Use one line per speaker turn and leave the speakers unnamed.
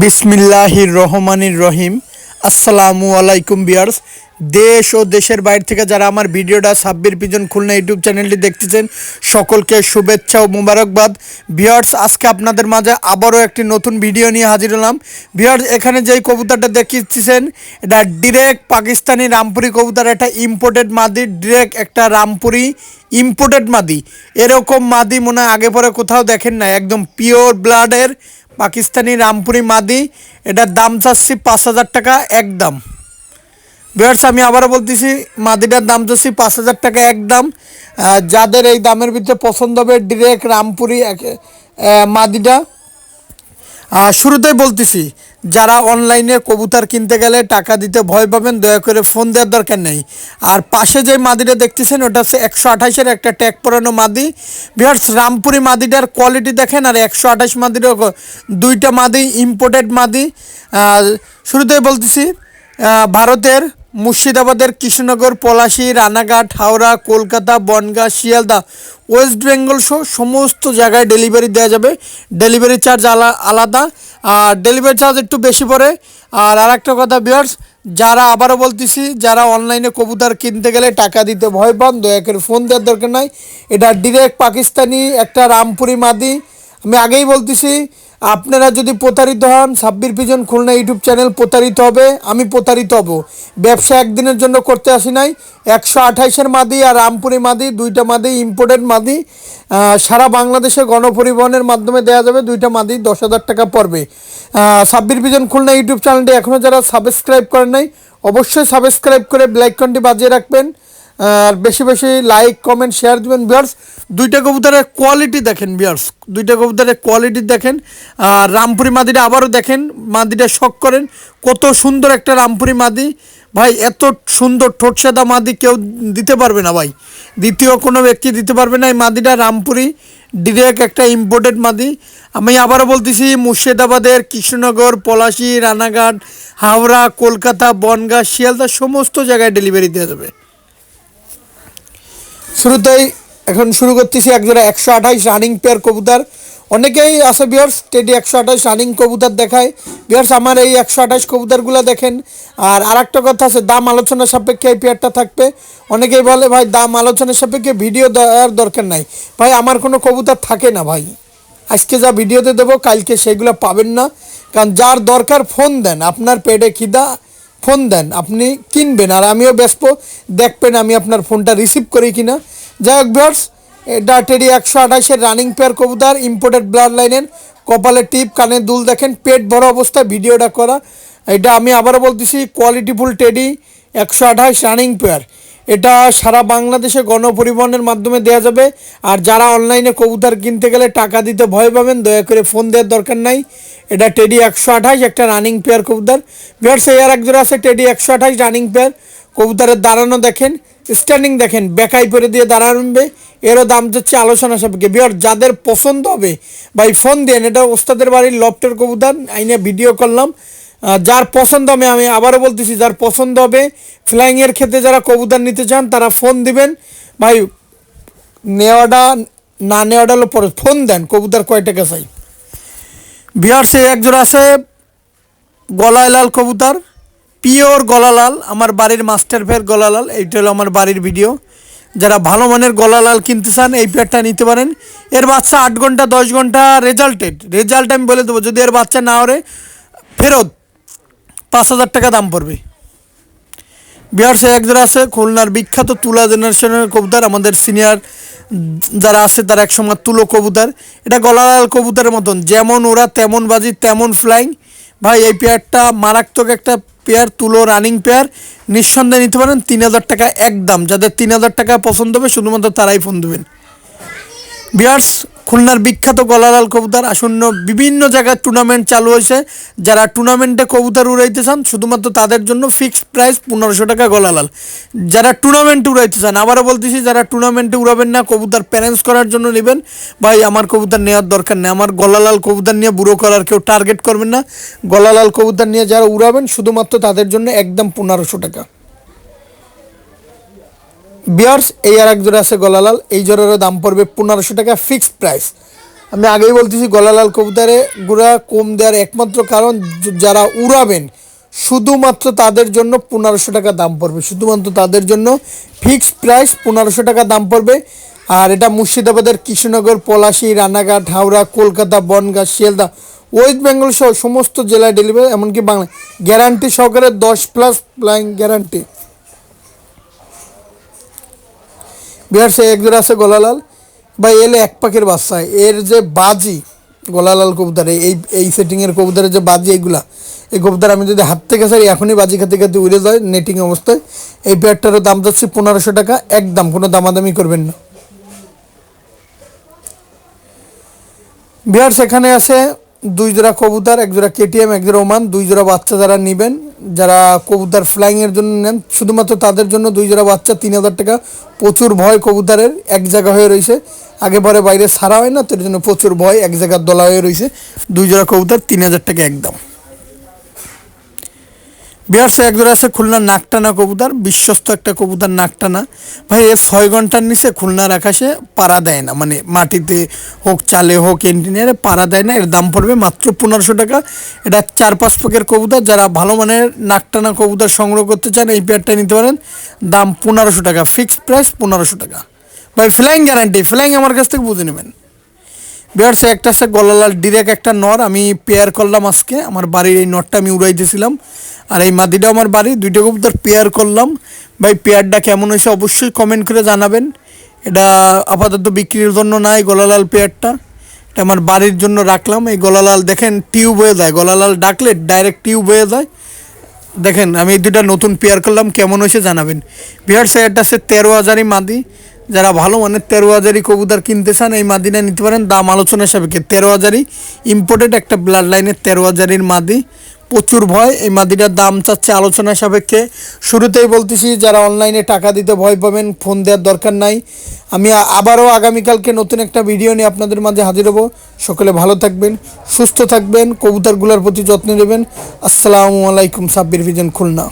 বিসমিল্লাহির রহমানির রহিম। আসসালামু আলাইকুম বিয়ার্স। দেশ ও দেশের বাইরে থেকে যারা আমার ভিডিওটা সাব্বির পিজন খুলনা ইউটিউব চ্যানেলটি দেখতেছেন, সকলকে শুভেচ্ছা ও মুবারকবাদ। বিয়ার্স আজকে আপনাদের মাঝে আবারও একটি নতুন ভিডিও নিয়ে হাজির হলাম। বিয়ার্স এখানে যেই কবুতরটা দেখিয়েছেন এটা ডিরেক্ট পাকিস্তানি রামপুরি কবুতর একটা ইম্পোর্টেড মাদি ডিরেক্ট একটা রামপুরি ইম্পোর্টেড মাদি। এরকম মাদি মনে আগে পরে কোথাও দেখেন না একদম পিওর ব্লাডের পাকিস্তানি রামপুরি মাদি। এটার দাম চাচ্ছি পাঁচ হাজার টাকা, একদম। বিয়ার্স আমি আবারও বলতেছি মাদিটার দাম চাচ্ছি পাঁচ হাজার টাকা একদম আহ, যাদের এই দামের ভিতরে পছন্দ হবে ডিরেক্ট রামপুরি এক- মাদিটা। শুরুতেই বলতেছি যারা অনলাইনে কবুতর কিনতে গেলে টাকা দিতে ভয় পাবেন দয়া করে ফোন দেওয়ার দরকার নেই। আর পাশে যে মাদিটা দেখতেছেন ওটা হচ্ছে একশো আঠাশের একটা ট্যাগ পরানো মাদি। বিহার্স রামপুরি মাদিটার কোয়ালিটি দেখেন আর একশো আঠাশ মাদিরও ক- দুইটা মাদি ইম্পোর্টেড মাদি। শুরুতেই বলতেছি ভারতের মুর্শিদাবাদের কৃষ্ণনগর, পলাশী, রানাঘাট, হাওড়া, কলকাতা, বনগাঁ, শিয়ালদা, ওয়েস্ট বেঙ্গল সহ সমস্ত জায়গায় ডেলিভারি দেওয়া যাবে। ডেলিভারি চার্জ আলা, আলাদা। আর ডেলিভারি চার্জ একটু বেশি পড়ে। আর আরেকটা কথা বিয়ার্স যারা আবারও বলতেছি, যারা অনলাইনে কবুতর কিনতে গেলে টাকা দিতে ভয় পান, দয়া করে ফোন দেওয়ার দরকার নাই। এটা ডিরেক্ট পাকিস্তানি, একটা রামপুরি মাদি। আমি আগেই বলতেছি আপনারা যদি প্রতারিত হন Sabbir pigeon Khulna YouTube channel প্রতারিত হবে, আমি প্রতারিত হব। ব্যবসা একদিনের জন্য করতে আসি নাই। একশো আঠাইশের মাদি আর রামপুরি মাদি, দুইটা মাদি ইম্পোর্টেড মাদি সারা বাংলাদেশে গণপরিবহনের মাধ্যমে দেওয়া যাবে, দুইটা মাদি, দশ হাজার টাকা পড়বে। সাব্বির পিজন খুলনা ইউটিউব চ্যানেলটি এখনও যারা সাবস্ক্রাইব করেন নাই, অবশ্যই সাবস্ক্রাইব করে ব্ল্যাক ব্লাইকনটি বাজিয়ে রাখবেন। আর বেশি বেশি লাইক কমেন্ট শেয়ার দিবেন বিয়ার্স দুইটা কবুতরের কোয়ালিটি দেখেন বিয়ার্স দুইটা কবুতরের কোয়ালিটি দেখেন। আর রামপুরি মাদিটা আবারও দেখেন, মাদিটা শখ করেন। কত সুন্দর একটা রামপুরি মাদি। ভাই, এত সুন্দর ঠোঁট সাদা মাদি কেউ দিতে পারবে না ভাই। দ্বিতীয় কোনো ব্যক্তি দিতে পারবে না এই মাদিটা রামপুরি। ডিরেক্ট একটা ইম্পোর্টেড মাদি। আমি আবারও বলতেছি, মুর্শিদাবাদের কৃষ্ণনগর, পলাশী, রানাঘাট, হাওড়া, কলকাতা, বনগাঁ, শিয়ালদা, সমস্ত জায়গায় ডেলিভারি দেওয়া যাবে। শুরুতেই এখন শুরু করতেছি একজোড়া একশো আঠাইশ রানিং পেয়ার কবুতর। অনেকেই আছে বিয়ার্স টেডি একশো আঠাইশ রানিং কবুতর দেখায়। বিয়ার্স আমার এই একশো আঠাইশ কবুতরগুলো দেখেন। আর আরেকটা কথা আছে, দাম আলোচনার সাপেক্ষে এই পেয়ারটা থাকবে। অনেকেই বলে, ভাই, দাম আলোচনার সাপেক্ষে ভিডিও দেওয়ার দরকার নাই। ভাই, আমার কোনো কবুতর থাকে না, ভাই। আজকে যা ভিডিওতে দেবো, কালকে সেগুলো পাবেন না। কারণ যার দরকার ফোন দেন। আপনার পেটে খিদা ফোন দেন, আপনি কিনবেন। আর আমিও ব্যস্ত, দেখবেন আমি আপনার ফোনটা রিসিভ করি কিনা। যাই হোক বিয়ার্স এটা টেডি একশো আঠাশের রানিং পেয়ার কবুতার ইম্পোর্টেড ব্লাড লাইনের কপালে টিপ, কানে দুল দেখেন, পেট ভরা অবস্থায় ভিডিওটা করা। এটা আমি আবারও বলতেছি কোয়ালিটিফুল টেডি একশো আঠাশ রানিং পেয়ার এটা সারা বাংলাদেশে গণপরিবহনের মাধ্যমে দেওয়া যাবে। আর যারা অনলাইনে কবুতর কিনতে গেলে টাকা দিতে ভয় পাবেন, দয়া করে ফোন দেওয়ার দরকার নাই। এটা টেডি একশো আঠাশ, একটা রানিং পেয়ার কবুতর। বিহার্স এর একজোড়া আছে টেডি একশো আঠাশ রানিং পেয়ার কবুতরের দাঁড়ানো দেখেন স্ট্যান্ডিং দেখেন বেকাই করে দিয়ে দাঁড়াবে এরও দাম যাচ্ছে আলোচনা সাপেক্ষে। বিহার যাদের পছন্দ হবে, ভাই ফোন দেন এটা ওস্তাদের বাড়ির লফটের কবুতর। আইনে ভিডিও করলাম। যার পছন্দ হবে, আমি আবারও বলতেছি, যার পছন্দ হবে ফ্লাইংয়ের ক্ষেত্রে যারা কবুতর নিতে চান, তারা ফোন দিবেন। ভাই, নেওয়াটা, না নেওয়াটা হলো পরে ফোন দেন, কবুতর কয় টাকা চাই। বিহার সে একজোড়া আছে, গলায় লাল কবুতর পিওর গলালাল, আমার বাড়ির মাস্টার ফেয়ার গলালাল, এইটা হলো আমার বাড়ির ভিডিও যারা ভালো মানের গলালাল কিনতে চান, এই পেয়ারটা নিতে পারেন। এর বাচ্চা আট ঘণ্টা, দশ ঘণ্টা রেজাল্টেড রেজাল্ট আমি বলে দেবো, যদি এর বাচ্চা না হরে ফেরত। পাঁচ হাজার টাকা দাম পড়বে। বিহার সে একজোড়া আছে, খুলনার বিখ্যাত তুলা জেনারেশনের কবুতার, আমাদের সিনিয়র যারা আছে তারা একসময় তুলো কবুতার। এটা গলালাল কবুতরের মতন, যেমন ওরা তেমন বাজি, তেমন ফ্লাইং ভাই, এই পেয়ারটা মারাত্মক একটা পেয়ার তুলো রানিং পেয়ার নিঃসন্দেহে নিতে পারেন, তিন হাজার টাকা একদম। যাদের তিন হাজার টাকা পছন্দ হবে, শুধুমাত্র তারাই ফোন দেবেন। বিয়ার্স, খুলনার বিখ্যাত গলালাল কবুতর আসন্ন বিভিন্ন জায়গায় টুর্নামেন্ট চালু হয়েছে। যারা টুর্নামেন্টে কবুতর উড়াইতে চান, শুধুমাত্র তাদের জন্য ফিক্সড প্রাইস পনেরোশো টাকা গলালাল। যারা টুর্নামেন্টে উড়াইতে চান, আবারও বলতেছি, যারা টুর্নামেন্টে উড়াবেন না, কবুতর প্যারেন্টস করার জন্য নেবেন। ভাই, আমার কবুতর নেওয়ার দরকার নেই। আমার গলালাল কবুতর নিয়ে বুড়ো করার কেউ টার্গেট করবেন না। গলালাল কবুতর নিয়ে যারা উড়াবেন, শুধুমাত্র তাদের জন্য একদম পনেরোশো টাকা। বিয়ার্স, এই আর এক জোড়া আছে গলালাল। এই জোড়ারও দাম পড়বে পনেরোশো টাকা ফিক্সড প্রাইস। আমি আগেই বলতেছি, গলালাল কবুতরে গুড়া কম দেওয়ার একমাত্র কারণ যারা উড়াবেন, শুধুমাত্র তাদের জন্য পনেরোশো টাকা দাম পড়বে। শুধুমাত্র তাদের জন্য ফিক্সড প্রাইস পনেরোশো টাকা দাম পড়বে। আর এটা মুর্শিদাবাদের কৃষ্ণনগর, পলাশি, রানাঘাট, হাওড়া, কলকাতা, বনগাঁ, শিয়ালদা, ওয়েস্ট বেঙ্গল সহ সমস্ত জেলায় ডেলিভারি এমনকি বাংলা গ্যারান্টি সহকারে দশ প্লাস ফ্লাইং গ্যারান্টি বিহার সে একজোড়া আছে গলালাল। বা এলে এক পাখির বাচ্চা। এর যে বাজি, গলালাল কবুতরে, এই এই সেটিংয়ের কবুতরের যে বাজি এইগুলা, এই কবুতর আমি যদি হাত থেকে সারি এখনই বাজি খাতে খাতে উড়ে যায় নেটিং অবস্থায়। এই পেয়ারটারও দাম যাচ্ছে পনেরোশো টাকা, একদম কোনো দামাদামি করবেন না। বিহার সেখানে আছে দুই জোড়া কবুতর, এক জোড়া কেটিএম, এক জোড়া ওমান, দুই জোড়া বাচ্চা যারা নেবেন, যারা কবুতর ফ্লাইংয়ের জন্য নেন, শুধুমাত্র তাদের জন্য দুই জোড়া বাচ্চা, তিন হাজার টাকা। প্রচুর ভয় কবুতরের, এক জায়গা হয়ে রয়েছে। আগে পরে বাইরে সারা হয় না তার জন্য প্রচুর ভয়, এক জায়গার দলা হয়ে রয়েছে। দুই জোড়া কবুতর, তিন হাজার টাকা একদম। বিহার সে একজোড়া আছে খুলনার নাকটানা কবুতর, বিশ্বস্ত একটা কবুতর নাকটানা। ভাই, এর ছয় ঘণ্টার নিচে খুলনার আকাশে পাড়া দেয় না মানে মাটিতে হোক, চালে হোক এন্টিনিয়ারে পাড়া দেয় না, এর দাম পড়বে মাত্র পনেরোশো টাকা। এটা চার পাঁচ পাকের কবুতর, যারা ভালো মানের নাকটানা কবুতর সংগ্রহ করতে চান, এই পেয়ারটা নিতে পারেন। দাম পনেরোশো টাকা ফিক্সড প্রাইস পনেরোশো টাকা। ভাই ফ্লাইং গ্যারান্টি ফ্লাইং আমার কাছ থেকে বুঝে নেবেন। বিহারসে একটা আছে গলালাল ডিরেক্ট একটা নর, আমি পেয়ার করলাম আজকে। আমার বাড়ির এই নটটা আমি উড়াইতেছিলাম আর এই মাদিটা আমার বাড়ি দুইটা কবুতর পেয়ার করলাম। ভাই পেয়ারটা কেমন হয়েছে অবশ্যই কমেন্ট করে জানাবেন। এটা আপাতত বিক্রির জন্য নাই গলালাল পেয়ারটা এটা আমার বাড়ির জন্য রাখলাম। এই গলালাল দেখেন টিউব হয়ে যায়। গলালাল ডাকলে ডাইরেক্ট টিউব হয়ে যায়। দেখেন, আমি এই দুটা নতুন পেয়ার করলাম। কেমন হয়েছে জানাবেন। বিহার সাইডটা আছে তেরো হাজারই মাদি। যারা ভালো মানের তেরো হাজারই কবুতর কিনতে চান এই মাদিনা নিতে পারেন। দাম আলোচনা সাপেক্ষে তেরো হাজারই। ইম্পোর্টেড একটা ব্লাড লাইনের তেরো হাজারির মাদি। প্রচুর ভয়, এই মাদিটার দাম চাচ্ছে আলোচনা সাপেক্ষে। শুরুতেই বলতেছি, যারা অনলাইনে টাকা দিতে ভয় পাবেন ফোন দেওয়ার দরকার নাই। আমি আবারও আগামীকালকে নতুন একটা ভিডিও নিয়ে আপনাদের মাঝে হাজির হব। সকলে ভালো থাকবেন, সুস্থ থাকবেন, কবুতরগুলোর প্রতি যত্ন নেবেন। আসসালামু আলাইকুম, সাব্বির ভিজন খুলনা।